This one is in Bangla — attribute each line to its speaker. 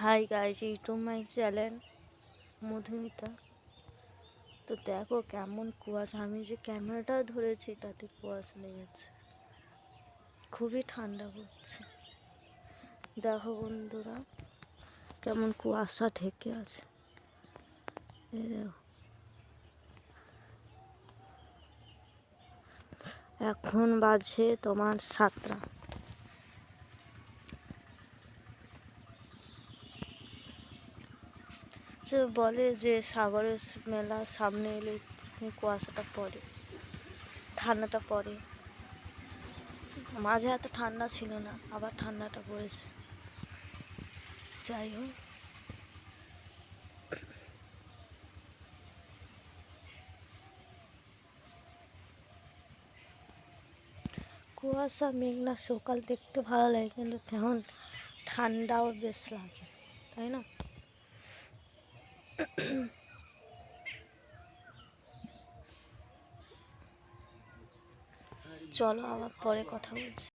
Speaker 1: Hi guys YouTube my channel Madhumita. তো দেখো কেমন কুয়াশা, আমি যে ক্যামেরাটা ধরেছি তাতে কুয়াশা লেগেছে। খুবই ঠান্ডা পড়ছে। দেখো বন্ধুরা, কেমন কুয়াশা ঢেকে আছে। এখন বাজে তোমার সাতটা। সে বলে যে সাগরের মেলা সামনে এলে কুয়াশাটা পড়ে, ঠান্ডাটা পড়ে। মাঝে এত ঠান্ডা ছিল না, আবার ঠান্ডাটা পড়েছে। যাই হোক। কুয়াশা, মেঘনা, সকাল দেখতে ভালো লাগে, কিন্তু তেমন ঠান্ডাও বেশ লাগে, তাই না? চলো আবার পরে কথা বলছি।